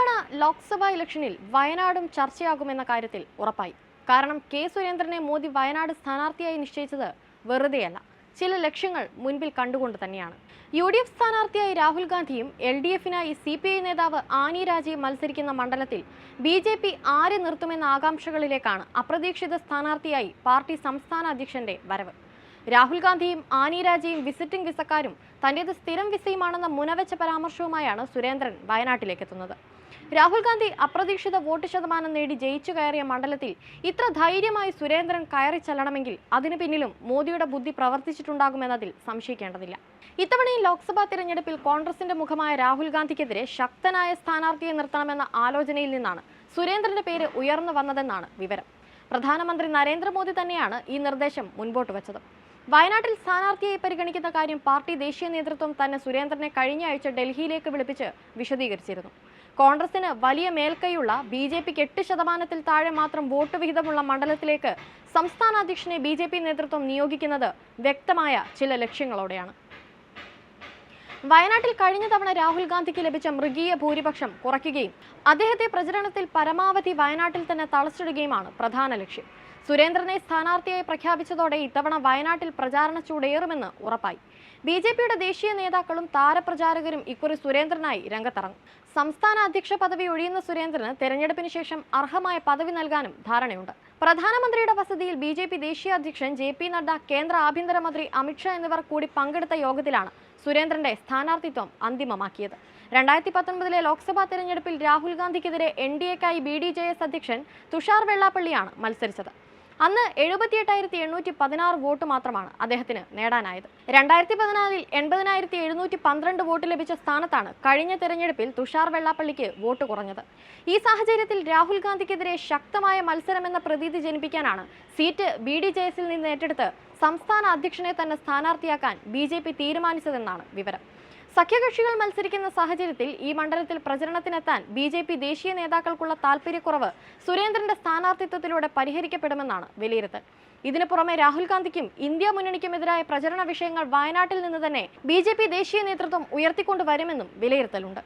ഇത്തവണ ലോക്സഭാ ഇലക്ഷനിൽ വയനാടും ചർച്ചയാകുമെന്ന കാര്യത്തിൽ ഉറപ്പായി. കാരണം കെ സുരേന്ദ്രനെ മോദി വയനാട് സ്ഥാനാർത്ഥിയായി നിശ്ചയിച്ചത് വെറുതെയല്ല. ചില ലക്ഷ്യങ്ങൾ മുൻപിൽ കണ്ടുകൊണ്ട് തന്നെയാണ്. യു ഡി എഫ് സ്ഥാനാർത്ഥിയായി രാഹുൽ ഗാന്ധിയും എൽ ഡി എഫിനായി സി പി ഐ നേതാവ് ആനി രാജയും മത്സരിക്കുന്ന മണ്ഡലത്തിൽ ബി ജെ പി ആരെ നിർത്തുമെന്ന ആകാംക്ഷകളിലേക്കാണ് അപ്രതീക്ഷിത സ്ഥാനാർത്ഥിയായി പാർട്ടി സംസ്ഥാന അധ്യക്ഷന്റെ വരവ്. രാഹുൽ ഗാന്ധിയും ആനി രാജയും വിസിറ്റിംഗ് വിസക്കാരും തന്റേത് സ്ഥിരം വിസയുമാണെന്ന മുനവെച്ച പരാമർശവുമായാണ് സുരേന്ദ്രൻ വയനാട്ടിലേക്ക് എത്തുന്നത് രാഹുൽ ഗാന്ധി അപ്രതീക്ഷിത വോട്ട് ശതമാനം നേടി ജയിച്ചു കയറിയ മണ്ഡലത്തിൽ ഇത്ര ധൈര്യമായി സുരേന്ദ്രൻ കയറി ചെല്ലണമെങ്കിൽ അതിനു പിന്നിലും മോദിയുടെ ബുദ്ധി പ്രവർത്തിച്ചിട്ടുണ്ടാകുമെന്നതിൽ സംശയിക്കേണ്ടതില്ല. ഇത്തവണയും ലോക്സഭാ തിരഞ്ഞെടുപ്പിൽ കോൺഗ്രസിന്റെ മുഖമായ രാഹുൽ ഗാന്ധിക്കെതിരെ ശക്തനായ സ്ഥാനാർത്ഥിയെ നിർത്തണമെന്ന ആലോചനയിൽ നിന്നാണ് സുരേന്ദ്രന്റെ പേര് ഉയർന്നു വന്നതെന്നാണ് വിവരം. പ്രധാനമന്ത്രി നരേന്ദ്രമോദി തന്നെയാണ് ഈ നിർദ്ദേശം മുൻപോട്ട് വെച്ചത്. വയനാട്ടിൽ സ്ഥാനാർത്ഥിയായി പരിഗണിക്കുന്ന കാര്യം പാർട്ടി ദേശീയ നേതൃത്വം തന്നെ സുരേന്ദ്രനെ കഴിഞ്ഞ ആഴ്ച ഡൽഹിയിലേക്ക് വിളിപ്പിച്ച് വിശദീകരിച്ചിരുന്നു. കോൺഗ്രസിന് വലിയ മേൽക്കൈയുള്ള ബി ജെ പിക്ക് എട്ട് ശതമാനത്തിൽ താഴെ മാത്രം വോട്ട് വിഹിതമുള്ള മണ്ഡലത്തിലേക്ക് സംസ്ഥാന അധ്യക്ഷനെ ബി നേതൃത്വം നിയോഗിക്കുന്നത് വ്യക്തമായ ചില ലക്ഷ്യങ്ങളോടെയാണ്. വയനാട്ടിൽ കഴിഞ്ഞ തവണ രാഹുൽ ഗാന്ധിക്ക് ലഭിച്ച മൃഗീയ ഭൂരിപക്ഷം കുറയ്ക്കുകയും അദ്ദേഹത്തെ പ്രചരണത്തിൽ പരമാവധി വയനാട്ടിൽ തന്നെ തളച്ചിടുകയുമാണ് പ്രധാന ലക്ഷ്യം. സുരേന്ദ്രനെ സ്ഥാനാർത്ഥിയായി പ്രഖ്യാപിച്ചതോടെ ഇത്തവണ വയനാട്ടിൽ പ്രചാരണ ചൂടേറുമെന്ന് ഉറപ്പായി. ബി ജെ പിയുടെ ദേശീയ നേതാക്കളും താരപ്രചാരകരും ഇക്കുറി സുരേന്ദ്രനായി രംഗത്തിറങ്ങും. സംസ്ഥാന അധ്യക്ഷ പദവി ഒഴിയുന്ന സുരേന്ദ്രന് തെരഞ്ഞെടുപ്പിന് ശേഷം അർഹമായ പദവി നൽകാനും ധാരണയുണ്ട്. പ്രധാനമന്ത്രിയുടെ വസതിയിൽ ബി ജെ പി ദേശീയ അധ്യക്ഷൻ ജെ പി നഡ്ഡ കേന്ദ്ര ആഭ്യന്തരമന്ത്രി അമിത്ഷാ എന്നിവർ കൂടി പങ്കെടുത്ത യോഗത്തിലാണ് സുരേന്ദ്രന്റെ സ്ഥാനാർത്ഥിത്വം അന്തിമമാക്കിയത്. രണ്ടായിരത്തി പത്തൊൻപതിലെ ലോക്സഭാ തെരഞ്ഞെടുപ്പിൽ രാഹുൽ ഗാന്ധിക്കെതിരെ എൻ ഡി എക്കായി ബി ഡി ജെ എസ് അധ്യക്ഷൻ തുഷാർ വെള്ളാപ്പള്ളിയാണ് മത്സരിച്ചത്. അന്ന് എഴുപത്തിയെട്ടായിരത്തി എണ്ണൂറ്റി പതിനാറ് വോട്ട് മാത്രമാണ് അദ്ദേഹത്തിന് നേടാനായത്. രണ്ടായിരത്തി പതിനാലിൽ എൺപതിനായിരത്തി എഴുന്നൂറ്റി പന്ത്രണ്ട് വോട്ട് ലഭിച്ച സ്ഥാനത്താണ് കഴിഞ്ഞ തെരഞ്ഞെടുപ്പിൽ തുഷാർ വെള്ളാപ്പള്ളിക്ക് വോട്ട് കുറഞ്ഞത്. ഈ സാഹചര്യത്തിൽ രാഹുൽ ഗാന്ധിക്കെതിരെ ശക്തമായ മത്സരമെന്ന പ്രതീതി ജനിപ്പിക്കാനാണ് സീറ്റ് ബി ഡി ജെ എസിൽ നിന്ന് ഏറ്റെടുത്ത് സംസ്ഥാന അധ്യക്ഷനെ തന്നെ സ്ഥാനാർത്ഥിയാക്കാൻ ബി ജെ പി തീരുമാനിച്ചതെന്നാണ് വിവരം. സഖ്യകക്ഷികൾ മത്സരിക്കുന്ന സാഹചര്യത്തിൽ ഈ മണ്ഡലത്തിൽ പ്രചരണത്തിനെത്താൻ ബി ജെ പി ദേശീയ നേതാക്കൾക്കുള്ള താൽപര്യക്കുറവ് സുരേന്ദ്രന്റെ സ്ഥാനാർത്ഥിത്വത്തിലൂടെ പരിഹരിക്കപ്പെടുമെന്നാണ് വിലയിരുത്തൽ. ഇതിനു പുറമെ രാഹുൽ ഗാന്ധിക്കും ഇന്ത്യ മുന്നണിക്കുമെതിരായ പ്രചരണ വിഷയങ്ങൾ വയനാട്ടിൽ നിന്ന് തന്നെ ബി ദേശീയ നേതൃത്വം ഉയർത്തിക്കൊണ്ടുവരുമെന്നും വിലയിരുത്തലുണ്ട്.